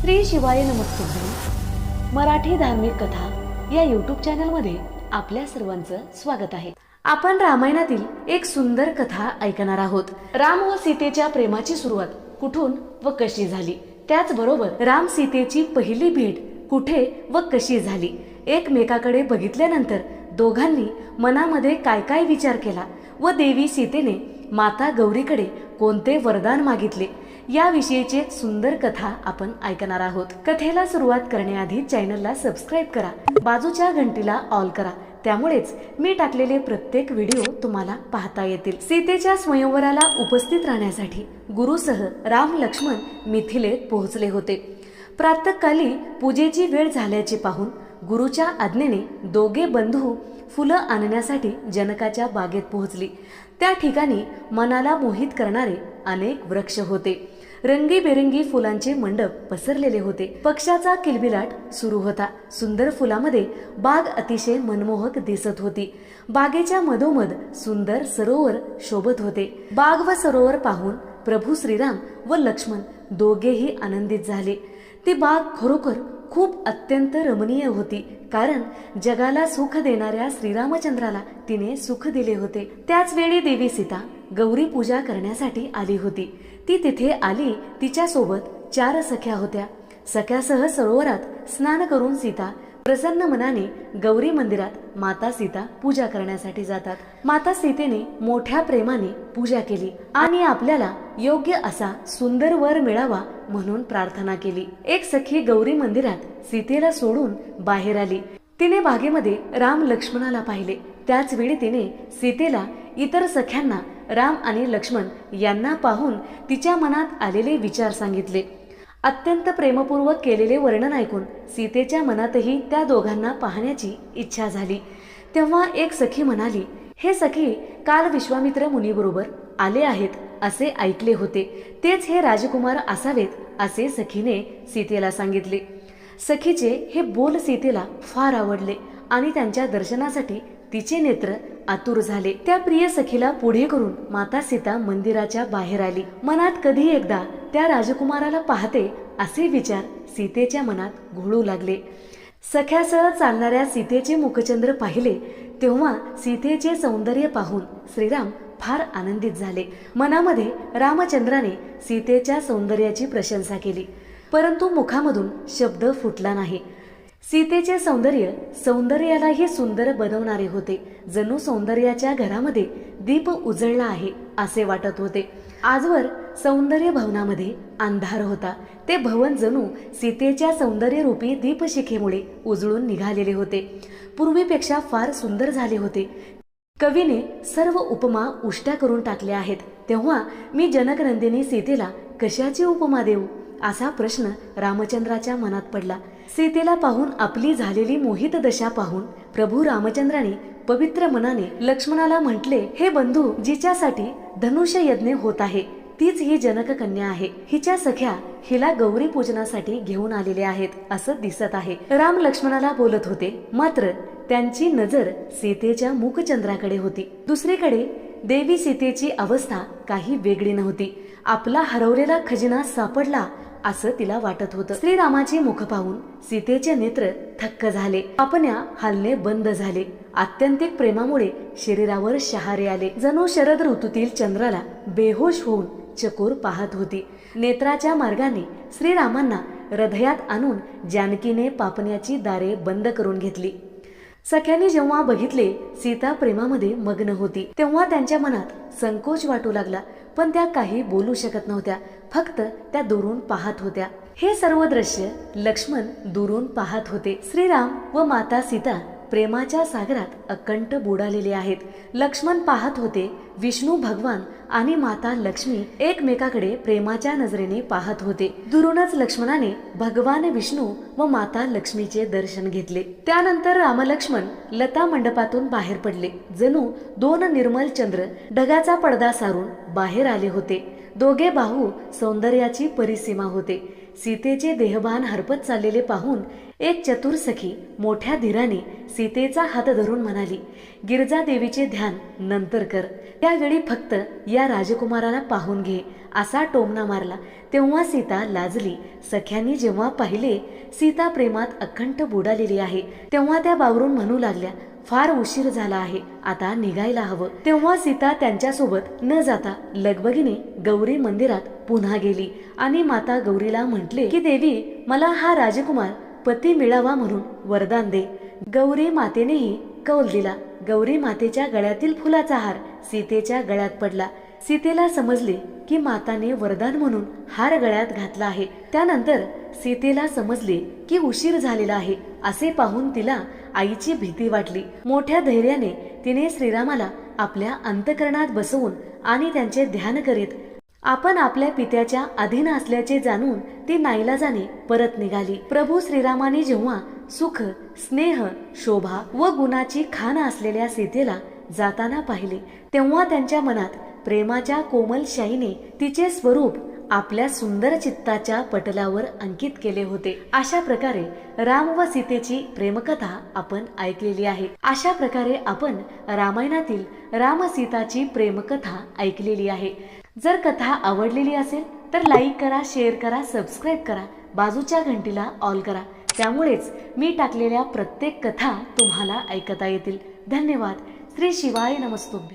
श्री शिवाय नमस्कार मराठी धार्मिक कथा या यूट्यूब चॅनलमध्ये आपल्या सर्वांचं स्वागत आहे. आपण रामायणातील एक सुंदर कथा ऐकणार आहोत. राम व सीतेच्या प्रेमाची सुरुवात कुठून व कशी झाली? त्याचबरोबर राम सीतेची पहिली भेट कुठे व कशी झाली? एकमेकाकडे बघितल्यानंतर दोघांनी मनामध्ये काय काय विचार केला व देवी सीतेने माता गौरीकडे कोणते वरदान मागितले? याविषयीची एक सुंदर कथा आपण ऐकणार आहोत. कथेला सुरुवात करण्याआधी चॅनलला सबस्क्राईब करा. बाजूच्या घंटीला ऑल करा. त्यामुळेच मी टाकलेले प्रत्येक व्हिडिओ तुम्हाला पाहता येतील. सीतेच्या स्वयंवराला उपस्थित राहण्यासाठी गुरुसह राम लक्ष्मण मिथिलेत पोहोचले होते. प्रातःकाली पूजेची वेळ झाल्याचे पाहून गुरुच्या आज्ञेने दोघे बंधू फुलं आणण्यासाठी जनकाच्या बागेत पोहोचली. त्या ठिकाणी मनाला मोहित करणारे अनेक वृक्ष होते. रंगीबेरंगी फुलांचे मंडप पसरलेले होते. पक्षाचा किलबिलाट सुरू होता. सुंदर फुलामध्ये बाग अतिशय मनमोहक दिसत होती. बागेच्या मधोमध सुंदर सरोवर शोभत होते. बाग व सरोवर पाहून प्रभू श्रीराम व लक्ष्मण दोघेही आनंदित झाले. ती बाग खरोखर खूप अत्यंत रमणीय होती कारण जगाला सुख देणाऱ्या श्रीरामचंद्राला तिने सुख दिले होते. त्याच वेळी देवी सीता गौरी पूजा करण्यासाठी आली होती. ती तिथे आली तिच्यासोबत चार सख्या होत्या. सख्यासह सरोवरात स्नान करून सीता प्रसन्न मनाने गौरी मंदिरात माता सीता पूजा करण्यासाठी जातात. माता सीतेने मोठ्या प्रेमाने पूजा केली आणि आपल्याला योग्य असा सुंदर वर मिळावा म्हणून प्रार्थना केली. एक सखी गौरी मंदिरात सीतेला सोडून बाहेर आली. तिने बागेमध्ये राम लक्ष्मणाला पाहिले. त्याच वेळी तिने सीतेला इतर सख्यांना राम आणि लक्ष्मण यांना पाहून तिच्या मनात आलेले विचार सांगितले. अत्यंत प्रेमपूर्वक केलेले वर्णन ऐकून सीतेच्या मनातही त्या दोघांना पाहण्याची इच्छा झाली. तेव्हा एक सखी म्हणाली हे सखी काल विश्वामित्र मुनीबरोबर आले आहेत असे ऐकले होते. तेच हे राजकुमार असावेत असे सखीने सीतेला सांगितले. सखीचे हे बोल सीतेला फार आवडले आणि त्यांच्या दर्शनासाठी तिचे नेत्र आतुर झाले. त्या प्रिय सखीला पुढे करून माता सीता मंदिराच्या बाहेर आली. मनात कधी एकदा त्या राजकुमाराला पाहते असे विचार सीतेच्या मनात घोळू लागले. सख्यासह चालणाऱ्या सीतेचे मुखचंद्र पाहिले तेव्हा सीतेचे सौंदर्य पाहून श्रीराम फार आनंदित झाले. मनामध्ये रामचंद्राने सीतेच्या सौंदर्याची प्रशंसा केली. परंतु मुखामधून शब्द फुटला नाही. सीतेचे सौंदर्य सौंदर्यालाही सुंदर बनवणारे होते. जणू सौंदर्याच्या घरामध्ये दीप उजळला आहे असे वाटत होते. आजवर सौंदर्य भवनामध्ये अंधार होता. ते भवन जणू सीतेच्या सौंदर्य रूपी दीपशिखेमुळे उजळून निघालेले होते. पूर्वीपेक्षा फार सुंदर झाले होते. कवीने सर्व उपमा उष्ट्या करून टाकल्या आहेत. तेव्हा मी जनकनंदिनी सीतेला कशाची उपमा देऊ? असा प्रश्न रामचंद्राच्या मनात पडला. सीतेला पाहून आपली झालेली मोहित दशा पाहून प्रभू रामचंद्राने पवित्र मनाने लक्ष्मणाला म्हटले हे बंधू जिच्यासाठी धनुष्य यज्ञ होत आहे तीच ही जनक कन्या आहे. हिच्या सख्या हिला गौरी पूजनासाठी घेऊन आलेले आहेत असं दिसत आहे. राम लक्ष्मणाला बोलत होते. मात्र त्यांची नजर सीतेच्या मुखचंद्राकडे होती. दुसरीकडे देवी सीतेची अवस्था काही वेगळी नव्हती. आपला हरवलेला खजिना सापडला असं तिला वाटत होतं. श्रीरामाचे मुख पाहून सीतेचे नेत्र थक्क झाले. आपण्या हलणे बंद झाले. आत्यंतिक प्रेमामुळे शरीरावर शहारे आले. जणू शरद ऋतूतील चंद्राला बेहोश होऊन चकोर पाहत होती. नेत्राच्या मार्गाने श्रीरामांना हृदयात आणून जानकीने पापण्याची दारे बंद करून घेतली. सख्याने जेव्हा बघितले सीता प्रेमामध्ये मग्न होती. तेव्हा त्यांच्या मनात संकोच वाटू लागला. पण त्या काही बोलू शकत नव्हत्या. फक्त त्या दुरून पाहत होत्या. हे सर्व दृश्य लक्ष्मण दुरून पाहत होते. श्रीराम व माता सीता प्रेमाच्या सागरात अकंठ बुडालेले आहेत. लक्ष्मण पाहत होते विष्णू भगवान आणि माता लक्ष्मी एकमेकाकडे प्रेमाच्या नजरेने पाहत होते. दुरूनच लक्ष्मणाने भगवान विष्णू व माता लक्ष्मीचे दर्शन घेतले. त्यानंतर रामलक्ष्मण लता मंडपातून बाहेर पडले. जणू दोन निर्मल चंद्र ढगाचा पडदा सारून बाहेर आले होते. दोघे बाहू सौंदर्याची परिसीमा होते. सीतेचे देहभान हरपत चाललेले पाहून एक चतुर सखी मोठ्या धीराने सीतेचा हात धरून म्हणाली गिरजा देवीचे ध्यान नंतर कर. त्यावेळी फक्त या राजकुमाराला पाहून घे. असा टोमणा मारला. तेव्हा सीता लाजली. सख्यांनी जेव्हा पाहिले सीता प्रेमात अखंड बुडालेली आहे. तेव्हा त्या बावरून म्हणू लागल्या फार उशीर झाला आहे. आता निघायला हवं. तेव्हा सीता त्यांच्यासोबत न जाता लगबगीने गौरी मंदिरात पुन्हा गेली आणि माता गौरीला म्हटले की देवी मला हा राजकुमार पती मिळावा म्हणून वरदान दे. गौरी मातेनेही कौल दिला. गौरी मातेच्या गळ्यातील फुलाचा हार सीतेच्या गळ्यात पडला. सीतेला समजले की माताने वरदान म्हणून हार गळ्यात घातला आहे. त्यानंतर सीतेला समजले की उशीर झालेला आहे असे पाहून तिला आईची भीती वाटली. मोठ्या धैर्याने तिने श्रीरामाला आपल्या अंतकरणात बसवून आणि त्यांचे ध्यान करीत आपण आपल्या पित्याच्या अधीन असल्याचे जाणून ती नाईलाजाने परत निघाली. प्रभू श्रीरामाने जेव्हा सुख स्नेह शोभा व गुणाची खान असलेल्या सीतेला जाताना पाहिले तेव्हा त्यांच्या मनात प्रेमाच्या कोमल शाईने तिचे स्वरूप आपल्या सुंदर चित्ताच्या पटलावर अंकित केले होते. अशा प्रकारे राम व सीतेची प्रेमकथा आपण ऐकलेली आहे. अशा प्रकारे आपण रामायणातील राम सीताची प्रेमकथा ऐकलेली आहे. जर कथा आवडलेली असेल तर लाईक करा शेअर करा सबस्क्राईब करा बाजूच्या घंटीला ऑल करा. त्यामुळेच मी टाकलेल्या प्रत्येक कथा तुम्हाला ऐकता येतील. धन्यवाद. श्री शिवाय नमस्तुभ्य.